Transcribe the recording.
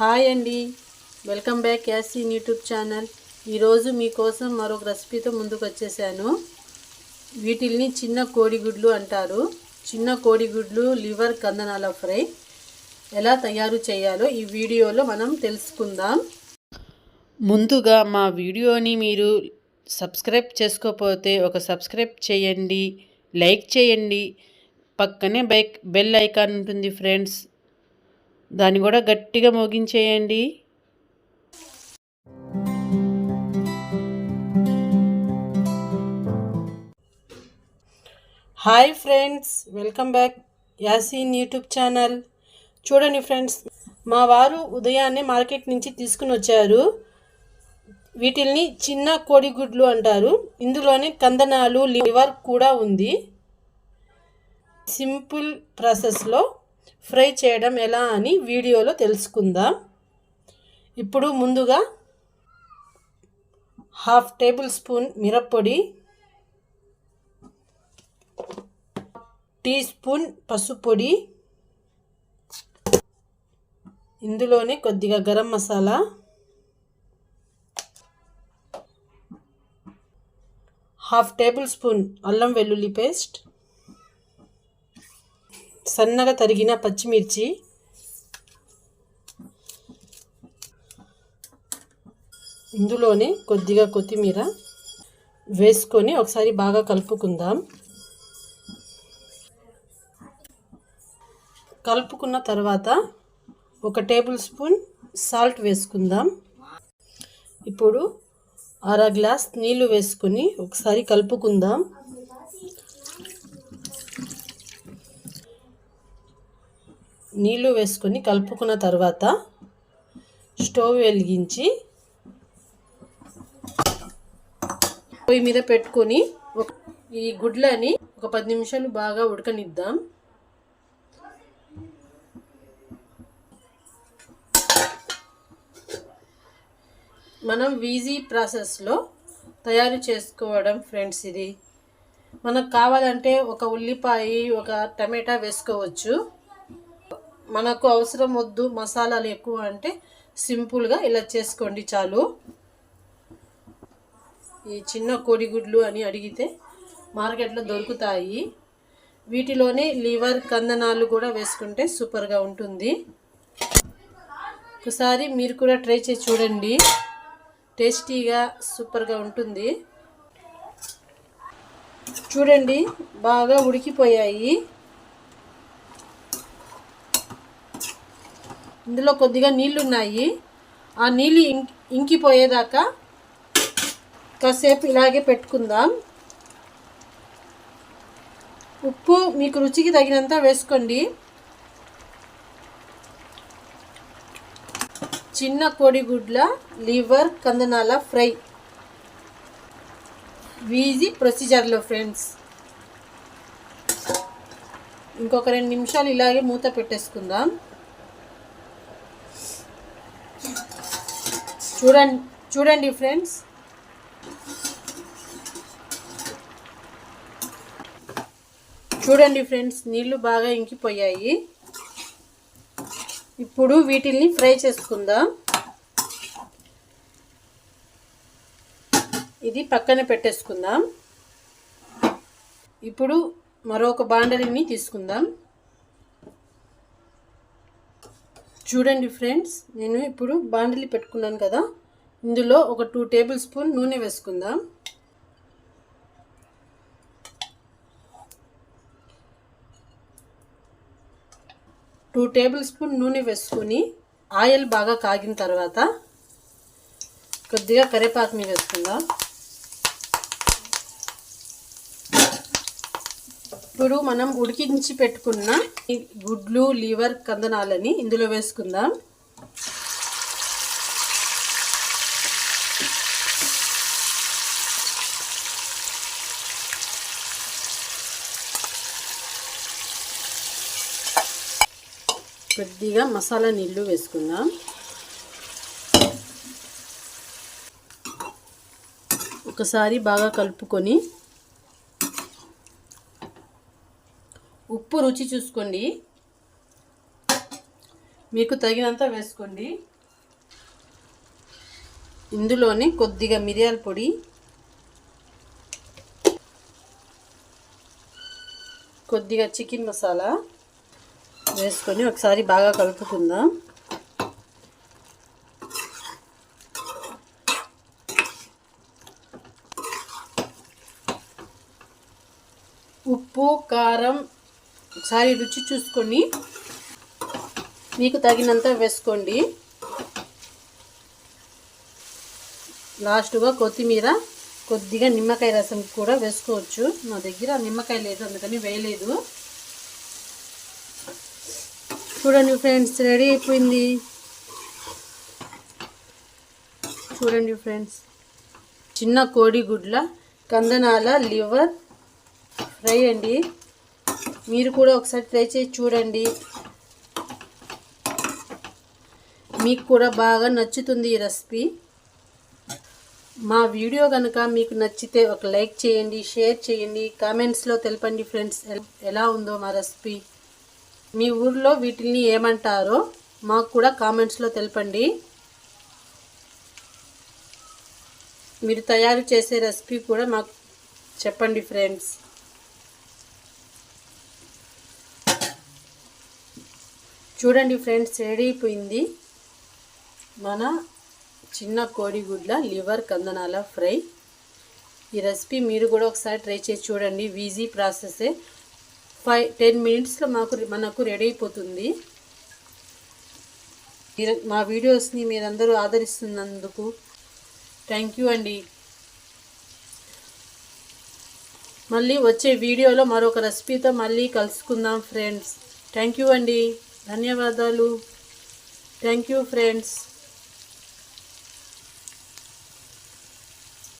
Hi అండి. Welcome back Yaseen YouTube channel. ఈరోజు మీకోసం మరొక రెసిపీతో ముందుకు వచ్చేసాను వీటిల్ని చిన్న కోడిగుడ్లు అంటారు. చిన్న కోడిగుడ్లు లివర్ కందనాల ఫ్రై. ఎలా తయారు చేయాలో ఈ వీడియోలో మనం తెలుసుకుందాం. ముందుగా మా వీడియోని మీరు సబ్స్క్రైబ్ చేసుకోకపోతే ఒక సబ్స్క్రైబ్ చేయండి లైక్ చేయండి. పక్కనే బైక్ బెల్ ఐకాన్ ఉంటుంది ఫ్రెండ్స్. దాన్ని కూడా గట్టిగా మోగించేయండి. Hi friends welcome back Yaseen YouTube channel చూడండి ఫ్రెండ్స్ మా వారు ఉదయాన్నే మార్కెట్ నుంచి తీసుకుని వచ్చారు. వీటిల్ని చిన్న కోడిగుడ్లు అంటారు. ఇందులోనే కందనాలు లివర్ కూడా ఉంది. సింపుల్ ప్రాసెస్లో ఫ్రై చేయడం ఎలా అని వీడియోలో తెలుసుకుందాం. ఇప్పుడు ముందుగా హాఫ్ టేబుల్ స్పూన్ మిరప్పొడి టీ స్పూన్ పసుపు పొడి ఇందులోనే కొద్దిగా garam masala half tablespoon అల్లం వెల్లుల్లి పేస్ట్ సన్నగా తరిగిన పచ్చిమిర్చి. ఇందులోనే కొద్దిగా కొత్తిమీర వేసుకొని ఒకసారి బాగా కలుపుకుందాం. కలుపుకున్న తర్వాత ఒక టేబుల్ స్పూన్ సాల్ట్ వేసుకుందాం. ఇప్పుడు అర గ్లాస్ నీళ్ళు వేసుకొని ఒకసారి కలుపుకుందాం. నీళ్ళు వేసుకొని కలుపుకున్న తర్వాత స్టవ్ వెలిగించి పొయ్యి మీద పెట్టుకొని ఒక ఈ గుడ్లని ఒక పది నిమిషాలు బాగా ఉడకనిద్దాం. మనం వీజీ ప్రాసెస్లో తయారు చేసుకోవడం ఫ్రెండ్స్ ఇది. మనకు కావాలంటే ఒక ఉల్లిపాయ ఒక టమాటా వేసుకోవచ్చు. మనకు అవసరం వద్దు మసాలాలు ఎక్కువ అంటే సింపుల్గా ఇలా చేసుకోండి చాలు. ఈ చిన్న కోడిగుడ్లు అని అడిగితే మార్కెట్లో దొరుకుతాయి. వీటిలోనే లివర్ కందనాలు కూడా వేసుకుంటే సూపర్గా ఉంటుంది. ఒకసారి మీరు కూడా ట్రై చేసి చూడండి. టేస్టీగా సూపర్గా ఉంటుంది. చూడండి బాగా ఉడికిపోయాయి. ఇందులో కొద్దిగా నీళ్ళు ఉన్నాయి ఆ నీళ్ళు ఇంకిపోయేదాకా కాసేపు ఇలాగే పెట్టుకుందాం. ఉప్పు మీకు రుచికి తగినంత వేసుకోండి. చిన్న కోడిగుడ్ల లివర్ కందనాల ఫ్రై. వీజీ ప్రొసీజర్లో ఫ్రెండ్స్. ఇంకొక రెండు నిమిషాలు ఇలాగే మూత పెట్టేసుకుందాం. చూడండి చూడండి ఫ్రెండ్స్. చూడండి ఫ్రెండ్స్ నీళ్ళు బాగా ఇంకిపోయాయి. ఇప్పుడు వీటిల్ని ఫ్రై చేసుకుందాం. ఇది పక్కన పెట్టేసుకుందాం. ఇప్పుడు మరొక బాండలిని తీసుకుందాం. చూడండి ఫ్రెండ్స్ నేను ఇప్పుడు బాండలి పెట్టుకున్నాను కదా ఇందులో ఒక టూ టేబుల్ స్పూన్ నూనె వేసుకుందాం. టూ టేబుల్ స్పూన్ నూనె వేసుకొని ఆయిల్ బాగా కాగిన తర్వాత కొద్దిగా కరివేపాకుని వేసుకుందాం. ఇప్పుడు మనం ఉడికించి పెట్టుకున్న ఈ గుడ్లు లివర్ కందనాలని ఇందులో వేసుకుందాం. కొద్దిగా మసాలా నీళ్ళు వేసుకుందాం. ఒకసారి బాగా కలుపుకొని ఉప్పు రుచి చూసుకోండి. మీకు తగినంత వేసుకోండి. ఇందులోనే కొద్దిగా మిరియాల పొడి. కొద్దిగా చికెన్ మసాలా వేసుకొని ఒకసారి బాగా కలుపుకుందాం. ఉప్పు కారం ఒకసారి రుచి చూసుకొని మీకు తగినంత వేసుకోండి. లాస్ట్గా కొత్తిమీర కొద్దిగా నిమ్మకాయ రసం కూడా వేసుకోవచ్చు. నా దగ్గర నిమ్మకాయ లేదు అందుకని వేయలేదు. చూడండి ఫ్రెండ్స్ రెడీ అయిపోయింది. చూడండి ఫ్రెండ్స్ చిన్న కోడిగుడ్ల కందనాల లివర్ ఫ్రై అండి. మీరు కూడా ఒకసారి ట్రై చేసి చూడండి. మీకు కూడా బాగా నచ్చుతుంది ఈ రెసిపీ. మా వీడియో కనుక మీకు నచ్చితే ఒక లైక్ చేయండి షేర్ చేయండి కామెంట్స్లో తెలపండి ఫ్రెండ్స్ ఎలా ఉందో మా రెసిపీ. మీ ఊర్లో వీటిని ఏమంటారో మాకు కూడా కామెంట్స్లో తెలపండి. మీరు తయారు చేసే రెసిపీ కూడా మాకు చెప్పండి ఫ్రెండ్స్. చూడండి ఫ్రెండ్స్ రెడీ అయిపోయింది మన చిన్న కోడిగుడ్ల లివర్ కందనాల ఫ్రై. ఈ రెసిపీ మీరు కూడా ఒకసారి ట్రై చేసి చూడండి. ఈజీ ప్రాసెసే ఫైవ్ టెన్ మినిట్స్లో మాకు మనకు రెడీ అయిపోతుంది. మా వీడియోస్ని మీరందరూ ఆదరిస్తున్నందుకు థ్యాంక్ యూ అండి. మళ్ళీ వచ్చే వీడియోలో మరొక రెసిపీతో మళ్ళీ కలుసుకుందాం ఫ్రెండ్స్. థ్యాంక్ యూ అండి. ధన్యవాదాలు. Thank you friends